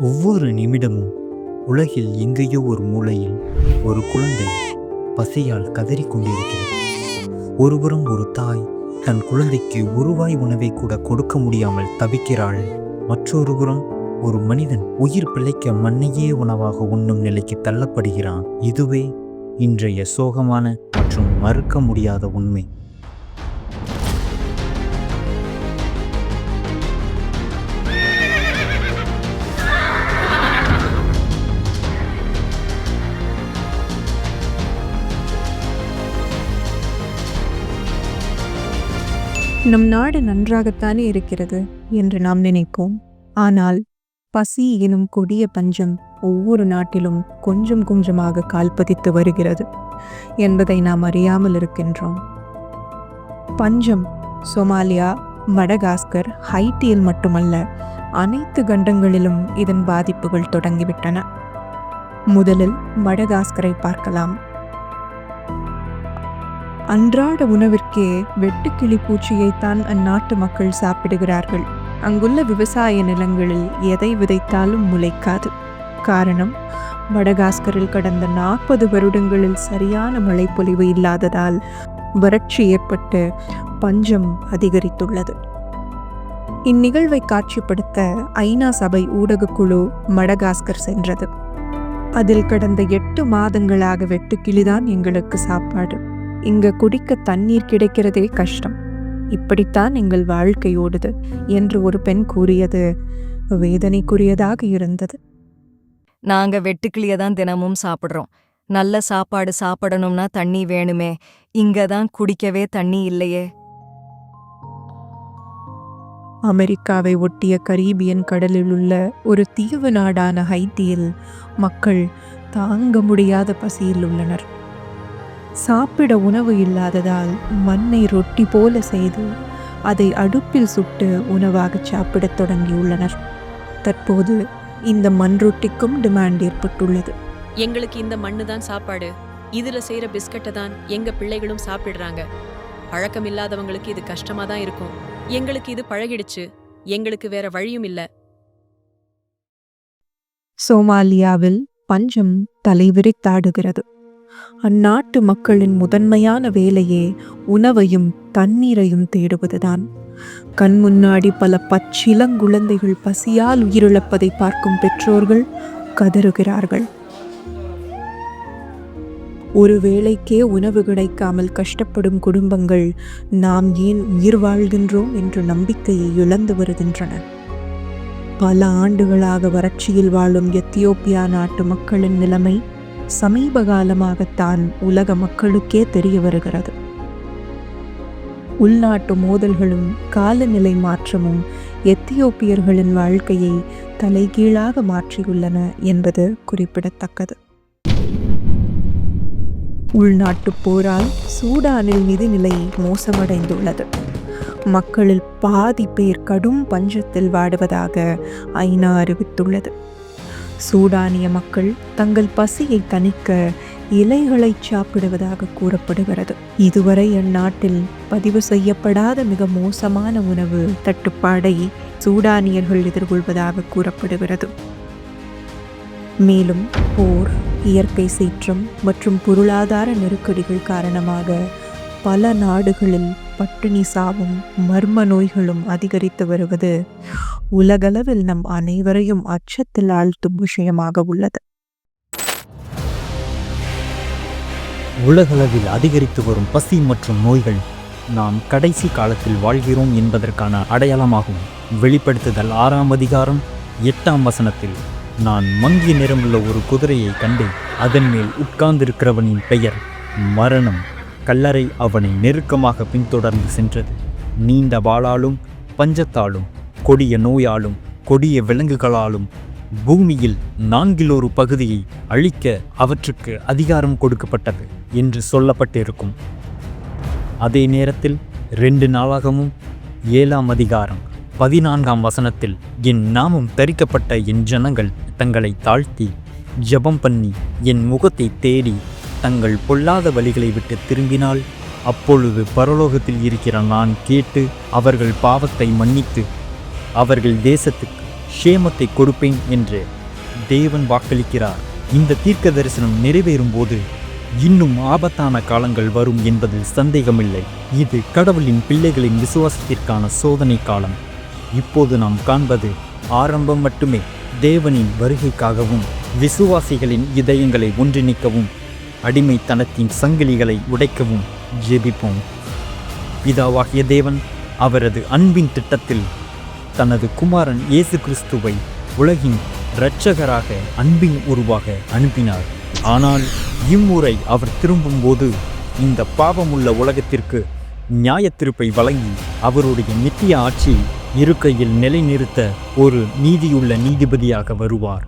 ஒவ்வொரு நிமிடமும் உலகில் எங்கேயோ ஒரு மூலையில் ஒரு குழந்தை பசியால் கதறிக் கொண்டிருக்கிறது ஒருபுறம் ஒரு தாய் தன் குழந்தைக்கு ஒருவாய் உணவை கூட கொடுக்க முடியாமல் தவிக்கிறாள். மற்றொரு புறம் ஒரு மனிதன் உயிர் பிழைக்க மண்ணையே உணவாக உண்ணும் நிலைக்கு தள்ளப்படுகிறான். இதுவே இன்றைய சோகமான மற்றும் மறுக்க முடியாத உண்மை. நம் நாடு நன்றாகத்தானே இருக்கிறது என்று நாம் நினைப்போம் ஆனால் பசி எனும் கொடிய பஞ்சம் ஒவ்வொரு நாட்டிலும் கொஞ்சம் கொஞ்சமாக கால்பதித்து வருகிறது என்பதை நாம் அறியாமல் இருக்கின்றோம். பஞ்சம் சோமாலியா மடகாஸ்கர் ஹைட்டியில் மட்டுமல்ல அனைத்து கண்டங்களிலும் இதன் பாதிப்புகள் தொடங்கிவிட்டன. முதலில் மடகாஸ்கரை பார்க்கலாம். அன்றாட உணவிற்கே வெட்டுக்கிளி பூச்சியைத்தான் அந்நாட்டு மக்கள் சாப்பிடுகிறார்கள். அங்குள்ள விவசாய நிலங்களில் எதை விதைத்தாலும் முளைக்காது. காரணம் மடகாஸ்கரில் கடந்த நாற்பது வருடங்களில் சரியான மழைப்பொழிவு இல்லாததால் வறட்சி ஏற்பட்டு பஞ்சம் அதிகரித்துள்ளது. இந்நிகழ்வை காட்சிப்படுத்த ஐநா சபை ஊடகக்குழு மடகாஸ்கர் சென்றது. அதில் கடந்த எட்டு மாதங்களாக வெட்டுக்கிளிதான் எங்களுக்கு சாப்பாடு. இங்க குடிக்க தண்ணீர் கிடைக்கிறதே கஷ்டம். இப்படித்தான் எங்கள் வாழ்க்கை ஓடுது என்று ஒரு பெண் கூறியது. வேதனைக்குரியதாக இருந்தது. நாங்க வெட்டுக்கிளிய தான் தினமும் சாப்பிடுறோம். நல்ல சாப்பாடு சாப்பிடணும்னா தண்ணி வேணுமே. இங்க தான் குடிக்கவே தண்ணி இல்லையே. அமெரிக்காவை ஒட்டிய கரீபியன் கடலில் உள்ள ஒரு தீவு நாடான ஹைட்டியில் மக்கள் தாங்க முடியாத பசியில் உள்ளனர். சாப்பிட உணவு இல்லாததால் மண்ணை ரொட்டி போல செய்து அதை அடுப்பில் சுட்டு உணவாக சாப்பிடத் தொடங்கியுள்ளனர். தற்போது இந்த மண் ரொட்டிக்கும் டிமாண்ட் ஏற்பட்டுள்ளது. எங்களுக்கு இந்த மண்ணு தான் சாப்பாடு. இதுல செய்யற பிஸ்கட்டை தான் எங்க பிள்ளைகளும் சாப்பிடுறாங்க. பழக்கம் இல்லாதவங்களுக்கு இது கஷ்டமா தான் இருக்கும். எங்களுக்கு இது பழகிடுச்சு. எங்களுக்கு வேற வழியும் இல்ல. சோமாலியாவில் பஞ்சம் தலைவிரித்தாடுகிறது அந்நாட்டு மக்களின் முதன்மையான வேலையே உணவையும் தண்ணீரையும் தேடுவதுதான். கண் முன்னாடி பல பச்சிலங்குழந்தைகள் பசியால் உயிரிழப்பதை பார்க்கும் பெற்றோர்கள் கதறுகிறார்கள். ஒரு வேளைக்கே உணவு கிடைக்காமல் கஷ்டப்படும் குடும்பங்கள் நாம் ஏன் உயிர் வாழ்கின்றோம் என்ற நம்பிக்கையை இழந்து வருகின்றன. பல ஆண்டுகளாக வறட்சியில் வாழும் எத்தியோப்பியா நாட்டு மக்களின் நிலைமை சமீப காலமாகத்தான் உலக மக்களுக்கே தெரிய வருகிறது. உள்நாட்டு மோதல்களும் காலநிலை மாற்றமும் எத்தியோப்பியர்களின் வாழ்க்கையை தலைகீழாக மாற்றியுள்ளன என்பது குறிப்பிடத்தக்கது. உள்நாட்டுப் போரால் சூடானில் நிதிநிலை மோசமடைந்துள்ளது. மக்களில் பாதி பேர் கடும் பஞ்சத்தில் வாடுவதாக ஐநா அறிவித்துள்ளது. சூடானிய மக்கள் தங்கள் பசியை தணிக்க இலைகளை சாப்பிடுவதாக கூறப்படுகிறது. இதுவரை அந்நாட்டில் பதிவு செய்யப்படாத மிக மோசமான உணவு தட்டுப்பாடை சூடானியர்கள் எதிர்கொள்வதாக கூறப்படுகிறது. மேலும் போர் இயற்கை சீற்றம் மற்றும் பொருளாதார நெருக்கடிகள் காரணமாக பல நாடுகளில் பட்டினி சாவும் மர்ம நோய்களும் அதிகரித்து வருவது உலகளவில் நம் அனைவரையும் அச்சத்தில் ஆழ்த்தும் விஷயமாக உள்ளது. உலகளவில் அதிகரித்து வரும் பசி மற்றும் நோய்கள் நாம் கடைசி காலத்தில் வாழ்கிறோம் என்பதற்கான அடையாளமாகும். வெளிப்படுத்துதல் ஆறாம் அதிகாரம் எட்டாம் வசனத்தில் நான் மங்கிய நிறமுள்ள ஒரு குதிரையை கண்டேன். அதன் மேல் உட்கார்ந்திருக்கிறவனின் பெயர் மரணம். கல்லறை அவனை நெருக்கமாக பின்தொடர்ந்து சென்றது. நீண்ட வாளாலும் பஞ்சத்தாலும் கொடிய நோயாலும் கொடிய விலங்குகளாலும் பூமியில் நான்கில் ஒரு பகுதியை அழிக்க அவற்றுக்கு அதிகாரம் கொடுக்கப்பட்டது என்று சொல்லப்பட்டிருக்கும். அதே நேரத்தில் ரெண்டு நாளாகவும் ஏழாம் அதிகாரம் பதினான்காம் வசனத்தில் என் நாமம் தரிக்கப்பட்ட என் ஜனங்கள் தங்களை தாழ்த்தி ஜெபம் பண்ணி என் முகத்தை தேடி தங்கள் பொல்லாத வழிகளை விட்டு திரும்பினால் அப்பொழுது பரலோகத்தில் இருக்கிற நான் கேட்டு அவர்கள் பாவத்தை மன்னித்து அவர்கள் தேசத்துக்கு ஷேமத்தை கொடுப்பேன் என்று தேவன் வாக்களிக்கிறார். இந்த தீர்க்க தரிசனம் நிறைவேறும் போது இன்னும் ஆபத்தான காலங்கள் வரும் என்பதில் சந்தேகமில்லை. இது கடவுளின் பிள்ளைகளின் விசுவாசத்திற்கான சோதனை காலம். இப்போது நாம் காண்பது ஆரம்பம் மட்டுமே தேவனின் வருகைக்காகவும் விசுவாசிகளின் இதயங்களை ஒன்றிணைக்கவும் அடிமைத்தனத்தின் சங்கிலிகளை உடைக்கவும் ஜெபிப்போம். பிதாவாகிய தேவன் அவரது அன்பின் திட்டத்தில் தனது குமாரன் இயேசு கிறிஸ்துவை உலகின் இரட்சகராக அன்பின் உருவாக அனுப்பினார். ஆனால் இம்முறை அவர் திரும்பும்போது இந்த பாவமுள்ள உலகத்திற்கு நியாயத்திருப்பை வழங்கி அவருடைய நித்திய ஆட்சி இருக்கையில் நிலைநிறுத்த ஒரு நீதியுள்ள நீதிபதியாக வருவார்.